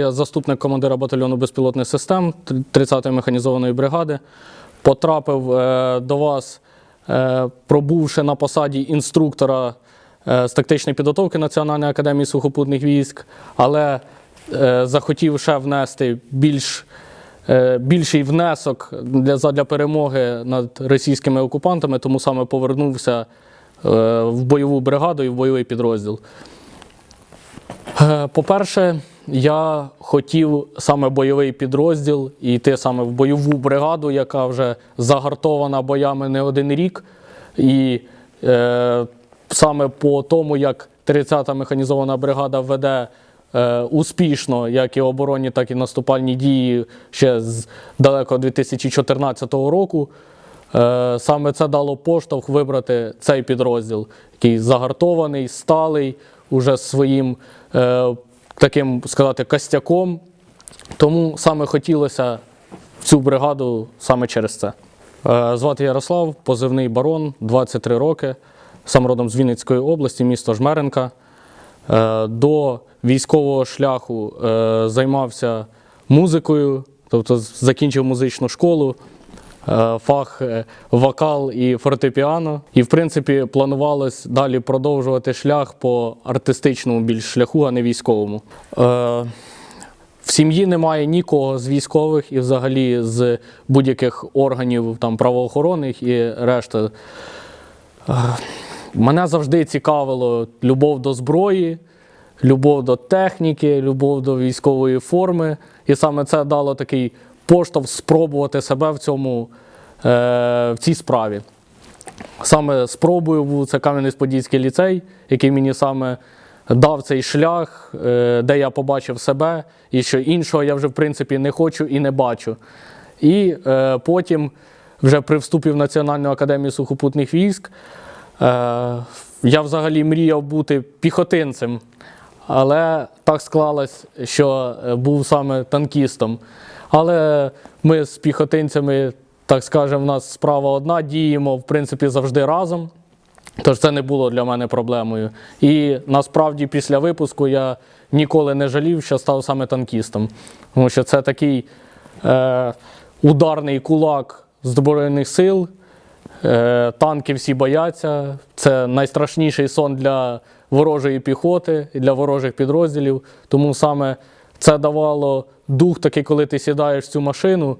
Я заступник командира батальйону безпілотних систем 30-ї механізованої бригади. Потрапив е, до вас, е, пробувши на посаді інструктора е, з тактичної підготовки Національної академії сухопутних військ, але е, захотів ще внести більш, е, більший внесок для, задля перемоги над російськими окупантами, тому саме повернувся е, в бойову бригаду і в бойовий підрозділ. Е, По-перше, я хотів саме бойовий підрозділ і йти саме в бойову бригаду, яка вже загартована боями не один рік. І е, саме по тому, як 30-та механізована бригада веде е, успішно як і оборонні, так і наступальні дії ще з далекого 2014 року. Е, Саме це дало поштовх вибрати цей підрозділ, який загартований, сталий, уже своїм е, таким сказати костяком. Тому саме хотілося в цю бригаду саме через це. Е, Звати Ярослав, позивний барон, 23 роки, сам родом з Вінницької області, місто Жмеренка. Е, До військового шляху займався музикою, тобто закінчив музичну школу, фах е, вокал і фортепіано. І, в принципі, планувалось далі продовжувати шлях по артистичному більш шляху, а не військовому. Е, в сім'ї немає нікого з військових і взагалі з будь-яких органів там, правоохоронних і решта. Е, Мене завжди цікавило любов до зброї, любов до техніки, любов до військової форми. І саме це дало такий поштовх спробувати себе в цьому е, в цій справі. Саме спробою був це Кам'янець-Подільський ліцей, який мені саме дав цей шлях, е, де я побачив себе, і що іншого я вже в принципі не хочу і не бачу. І е, потім, вже при вступі в Національну академію сухопутних військ, е, я взагалі мріяв бути піхотинцем, але так склалось, що е, був саме танкістом. Але ми з піхотинцями, так скажемо, в нас справа одна, діємо в принципі завжди разом. Тож це не було для мене проблемою. І насправді після випуску я ніколи не жалів, що став саме танкістом. Тому що це такий е, ударний кулак Збройних сил. Е, танки всі бояться. Це найстрашніший сон для ворожої піхоти для ворожих підрозділів. Тому саме це давало дух такий, коли ти сідаєш в цю машину.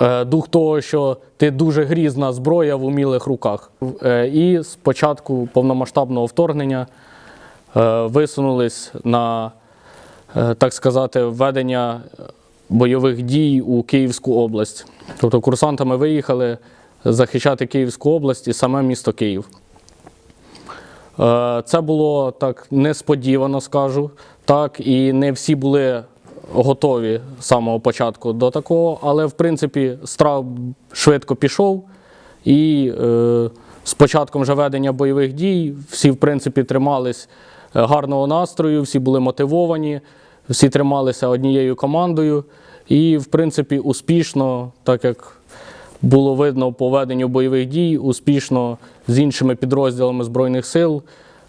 Е, Дух того, що ти дуже грізна зброя в умілих руках. Е, І з початку повномасштабного вторгнення е, висунулись на, так сказати, введення бойових дій у Київську область. Тобто курсантами виїхали захищати Київську область і саме місто Київ. Це було так несподівано, скажу. Так, і не всі були готові з самого початку до такого, але в принципі страх швидко пішов. І е, з початком вже ведення бойових дій всі, в принципі, тримались е, гарного настрою, всі були мотивовані, всі трималися однією командою. І, в принципі, успішно, так як було видно по веденню бойових дій, успішно з іншими підрозділами Збройних сил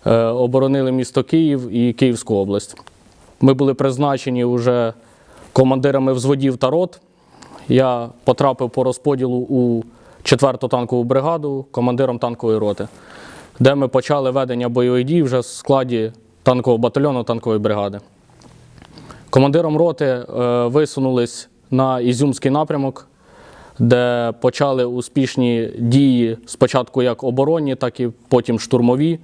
е, оборонили місто Київ і Київську область. Ми були призначені вже командирами взводів та рот. Я потрапив по розподілу у 4-ту танкову бригаду командиром танкової роти, де ми почали ведення бойових дій вже в складі танкового батальйону танкової бригади. Командиром роти е, висунулись на Ізюмський напрямок, де почали успішні дії спочатку як оборонні, так і потім штурмові.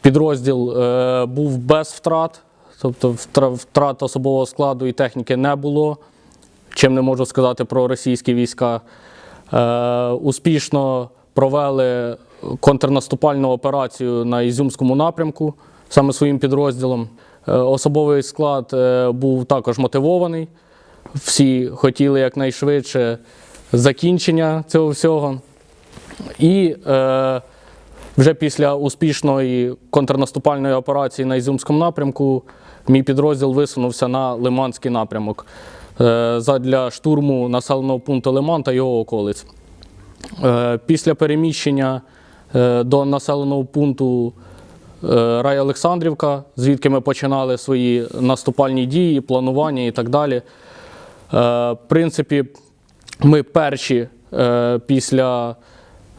Підрозділ е, був без втрат, тобто втрат особового складу і техніки не було. Чим не можу сказати про російські війська. Е, успішно провели контрнаступальну операцію на Ізюмському напрямку саме своїм підрозділом. Е, особовий склад е, був також мотивований. Всі хотіли якнайшвидше закінчення цього всього. І е, вже після успішної контрнаступальної операції на Ізюмському напрямку мій підрозділ висунувся на Лиманський напрямок е, задля штурму населеного пункту Лиман та його околиць. Е, після переміщення е, до населеного пункту е, Райолександрівка, звідки ми починали свої наступальні дії, планування і так далі. В принципі, ми перші після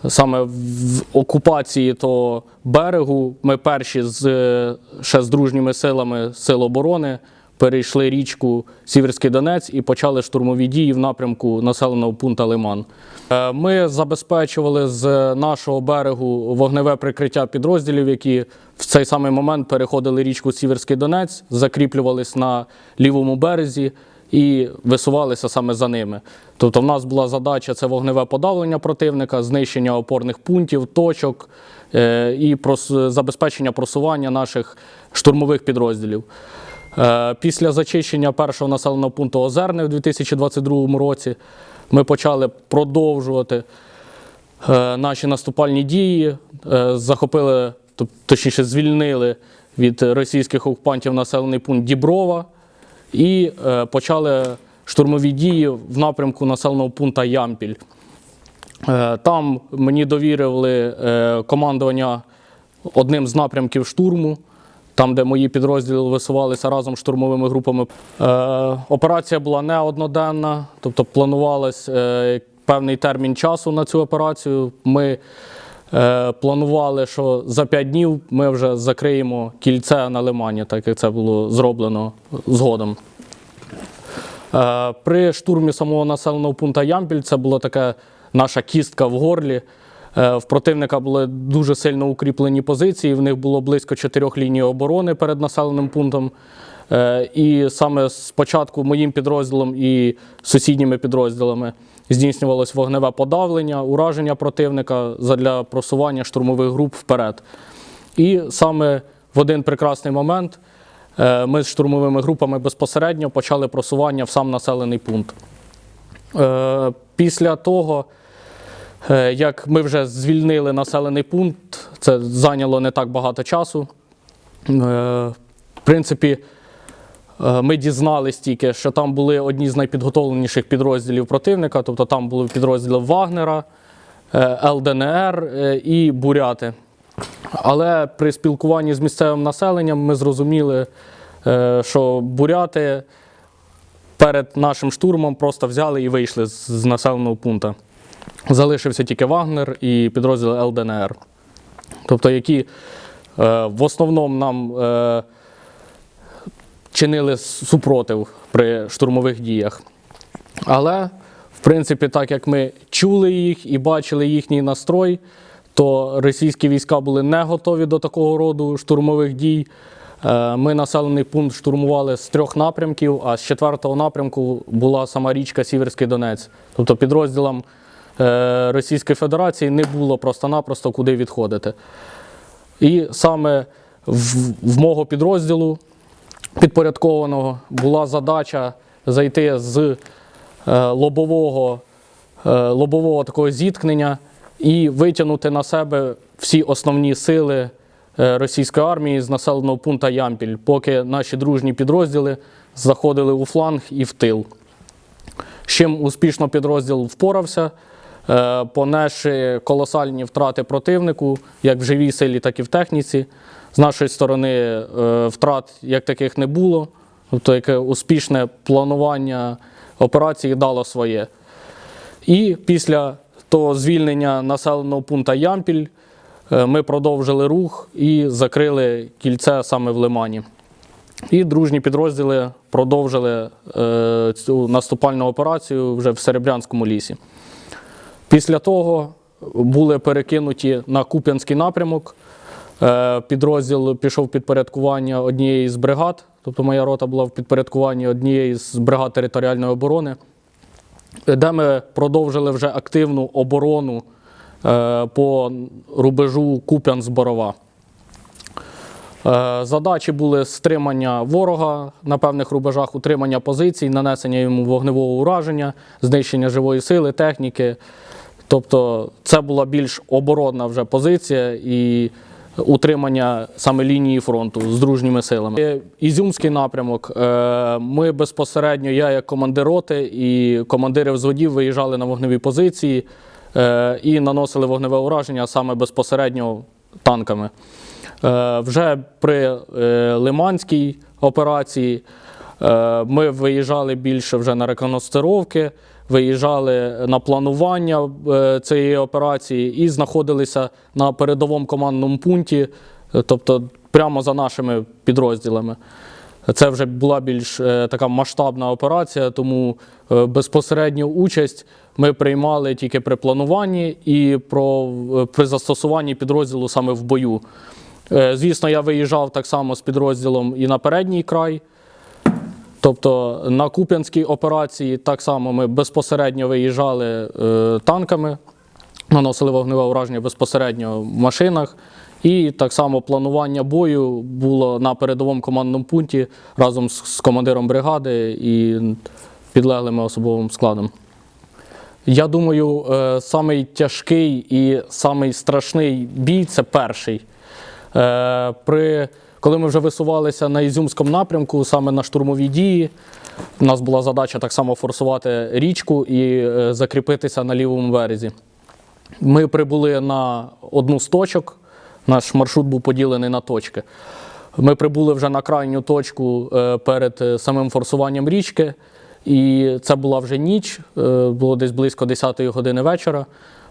саме в окупації того берегу, ми перші з е, ще з дружніми силами Сил оборони перейшли річку Сіверський Донець і почали штурмові дії в напрямку населеного пункту Лиман. Е, Ми забезпечували з нашого берегу вогневе прикриття підрозділів, які в цей самий момент переходили річку Сіверський Донець, закріплювались на лівому березі і висувалися саме за ними. Тобто, в нас була задача це вогневе подавлення противника, знищення опорних пунктів, точок е, і забезпечення просування наших штурмових підрозділів. Е, Після зачищення першого населеного пункту Озерне в 2022 році ми почали продовжувати е, наші наступальні дії, захопили, точніше, звільнили від російських окупантів населений пункт Діброва і е, почали штурмові дії в напрямку населеного пункту Ямпіль. Е, Там мені довірили е, командування одним з напрямків штурму, там, де мої підрозділи висувалися разом з штурмовими групами. Операція була не одноденна, тобто планувалось певний термін часу на цю операцію. Ми планували, що за 5 днів ми вже закриємо кільце на лимані, так як це було зроблено згодом. Е, При штурмі самого населеного пункту Ямпіль це була така наша кістка в горлі. Е, В противника були дуже сильно укріплені позиції. В них було близько чотирьох ліній оборони перед населеним пунктом. Е, І саме спочатку моїм підрозділом і сусідніми підрозділами здійснювалось вогневе подавлення, ураження противника задля просування штурмових груп вперед. І саме в один прекрасний момент е, ми з штурмовими групами безпосередньо почали просування в сам населений пункт. Е, Після того, як ми вже звільнили населений пункт, це зайняло не так багато часу. В принципі, ми дізнались тільки, що там були одні з найпідготовленіших підрозділів противника, тобто там були підрозділи Вагнера, е, ЛДНР е, і Буряти. Але при спілкуванні з місцевим населенням ми зрозуміли, е, що буряти перед нашим штурмом просто взяли і вийшли з населеного пункту. Залишився тільки Вагнер і підрозділ ЛДНР. Тобто, які е, в основному нам е, чинили супротив при штурмових діях. Але, в принципі, так як ми чули їх і бачили їхній настрой, то російські війська були не готові до такого роду штурмових дій. Е, Ми населений пункт штурмували з трьох напрямків, а з четвертого напрямку була сама річка Сіверський Донець. Тобто підрозділам е, Російської Федерації не було просто-напросто куди відходити. І саме в, в мого підрозділу підпорядкованого була задача зайти з е, лобового, е, лобового такого зіткнення і витягнути на себе всі основні сили е, російської армії з населеного пункту Ямпіль, поки наші дружні підрозділи заходили у фланг і в тил. З чим успішно підрозділ впорався, понесши колосальні втрати противнику, як в живій силі, так і в техніці. З нашої сторони е, втрат як таких не було. Тобто, яке успішне планування операції дало своє. І після того звільнення населеного пункту Ямпіль е, ми продовжили рух і закрили кільце саме в Лимані. І дружні підрозділи продовжили е, цю наступальну операцію вже в Серебрянському лісі. Після того були перекинуті на Куп'янський напрямок. Е, Підрозділ пішов підпорядкування однієї з бригад, тобто моя рота була в підпорядкуванні однієї з бригад територіальної оборони, де ми продовжили вже активну оборону е, по рубежу Куп'ян-Зборова. Е, Задачі були стримання ворога на певних рубежах, утримання позицій, нанесення йому вогневого ураження, знищення живої сили, техніки. Тобто це була більш оборонна вже позиція і утримання саме лінії фронту з дружніми силами. Е, Ізюмський напрямок. е, Ми безпосередньо, я як командир роти і командири взводів виїжджали на вогневі позиції е, і наносили вогневе ураження саме безпосередньо танками. Вже при Лиманській операції ми виїжджали більше вже на рекогностировки, виїжджали на планування е, цієї операції і знаходилися на передовому командному пункті, е, тобто прямо за нашими підрозділами. Це вже була більш е, така масштабна операція, тому безпосередню участь ми приймали тільки при плануванні і про, при застосуванні підрозділу саме в бою. Звісно, я виїжджав так само з підрозділом і на передній край. Тобто на Куп'янській операції так само ми безпосередньо виїжджали е, танками, наносили вогневе ураження безпосередньо в машинах. І так само планування бою було на передовому командному пункті разом з, командиром бригади і підлеглими особовим складом. Я думаю, е, самий тяжкий і самий страшний бій це перший. Е, При, коли ми вже висувалися на Ізюмському напрямку, саме на штурмові дії, у нас була задача так само форсувати річку і е, закріпитися на лівому березі. Ми прибули на одну з точок. Наш маршрут був поділений на точки. Ми прибули вже на крайню точку е, перед е, самим форсуванням річки, і це була вже ніч, було десь близько 10-ї години вечора.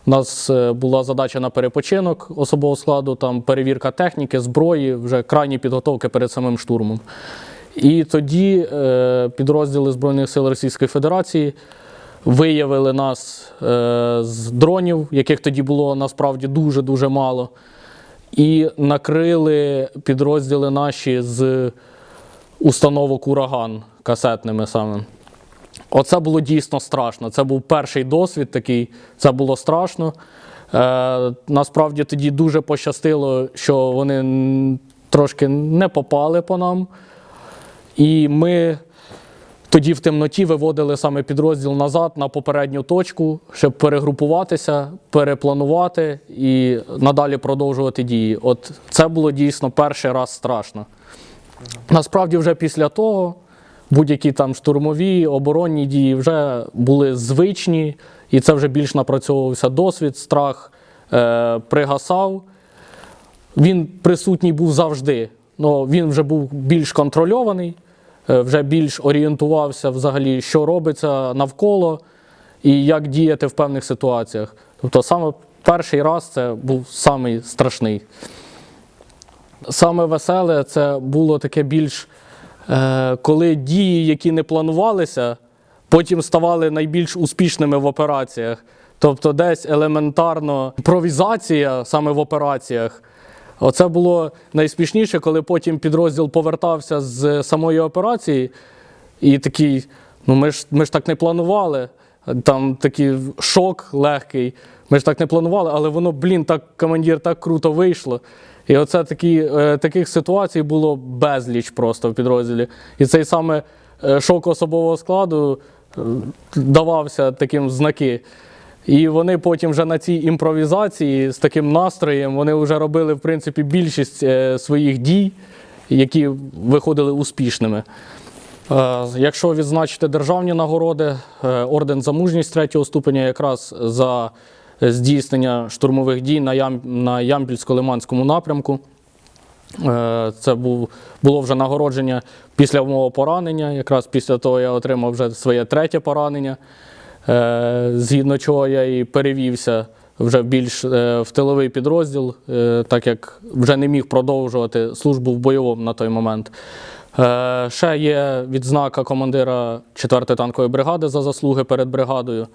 У нас е, була задача на перепочинок особового складу, там перевірка техніки, зброї, вже крайні підготовки перед самим штурмом. І тоді е, підрозділи Збройних сил Російської Федерації виявили нас е, з дронів, яких тоді було насправді дуже-дуже мало, і накрили підрозділи наші з установок ураган касетними саме. Оце було дійсно страшно. Це був перший досвід такий, це було страшно. Е, насправді тоді дуже пощастило, що вони трошки не попали по нам. І ми тоді в темноті виводили саме підрозділ назад на попередню точку, щоб перегрупуватися, перепланувати і надалі продовжувати дії. От це було дійсно перший раз страшно. Насправді, вже після того будь-які там штурмові, оборонні дії вже були звичні, і це вже більш напрацьовувався досвід, страх е, пригасав. Він присутній був завжди. Ну, він вже був більш контрольований, е, вже більш орієнтувався взагалі, що робиться навколо і як діяти в певних ситуаціях. Тобто саме перший раз це був самий страшний. Саме веселе це було таке більш, коли дії, які не планувалися, потім ставали найбільш успішними в операціях. Тобто, десь елементарно імпровізація саме в операціях. Оце було найсмішніше, коли потім підрозділ повертався з самої операції, і такий, ну ми ж, ми ж так не планували. Там такий шок легкий. Ми ж так не планували, але воно, блін, так командир так круто вийшло. І оце такі, е, таких ситуацій було безліч просто в підрозділі. І цей саме е, шок особового складу е, давався таким знаки. І вони потім вже на цій імпровізації з таким настроєм вони вже робили, в принципі, більшість своїх дій, які виходили успішними. Якщо відзначити державні нагороди, орден за мужність третього ступеня якраз за здійснення штурмових дій на, Ям, на Ямпільсько-Лиманському напрямку. Е, Це був, було вже нагородження після мого поранення. Якраз після того я отримав вже своє третє поранення, е, згідно чого я і перевівся вже більш е, в тиловий підрозділ, е, так як вже не міг продовжувати службу в бойовому на той момент. Е, Ще є відзнака командира 4-ї танкової бригади за заслуги перед бригадою.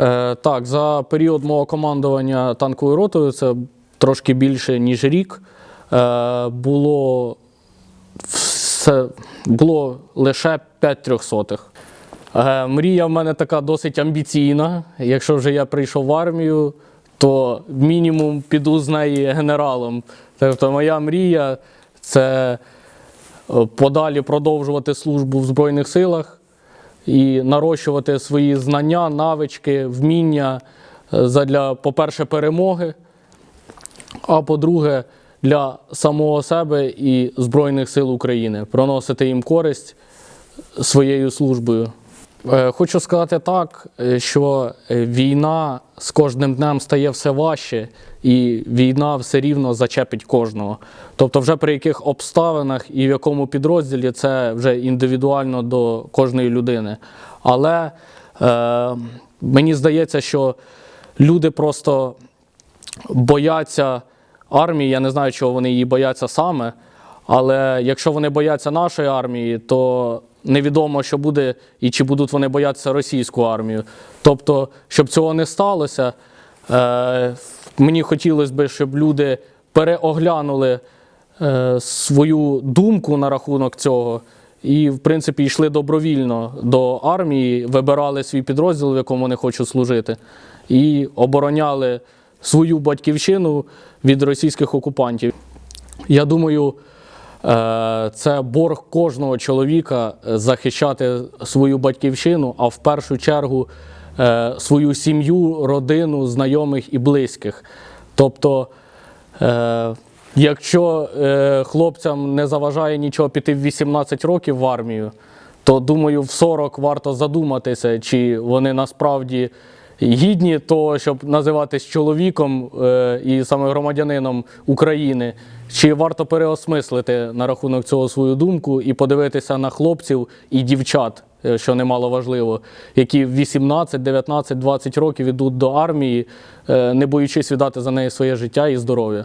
Е, Так, за період мого командування танковою ротою, це трошки більше, ніж рік, е, було, все, було лише 5 трьохсотих. Е, Мрія в мене така досить амбіційна. Якщо вже я прийшов в армію, то мінімум піду з неї генералом. Тобто моя мрія це подалі продовжувати службу в Збройних силах і нарощувати свої знання, навички, вміння для, задля, по-перше, перемоги, а по-друге, для самого себе і Збройних сил України, проносити їм користь своєю службою. Е, Хочу сказати так, е, що е, війна з кожним днем стає все важче, і війна все рівно зачепить кожного. Тобто, вже при яких обставинах і в якому підрозділі це вже індивідуально до кожної людини. Але е, мені здається, що люди просто бояться армії. Я не знаю, чого вони її бояться саме. Але якщо вони бояться нашої армії, то невідомо, що буде і чи будуть вони боятися російську армію. Тобто, щоб цього не сталося, е, мені хотілося б, щоб люди переоглянули е, свою думку на рахунок цього. І, в принципі, йшли добровільно до армії, вибирали свій підрозділ, в якому вони хочуть служити, і обороняли свою батьківщину від російських окупантів. Я думаю, це борг кожного чоловіка е, захищати свою батьківщину, а в першу чергу е, свою сім'ю, родину, знайомих і близьких. Тобто, е, якщо е, хлопцям не заважає нічого піти в 18 років в армію, то думаю, в 40 варто задуматися, чи вони насправді гідні того, щоб називатись чоловіком е, і саме громадянином України, чи варто переосмислити на рахунок цього свою думку і подивитися на хлопців і дівчат, е, що немало важливо, які в 18, 19, 20 років ідуть до армії, е, не боючись віддати за неї своє життя і здоров'я.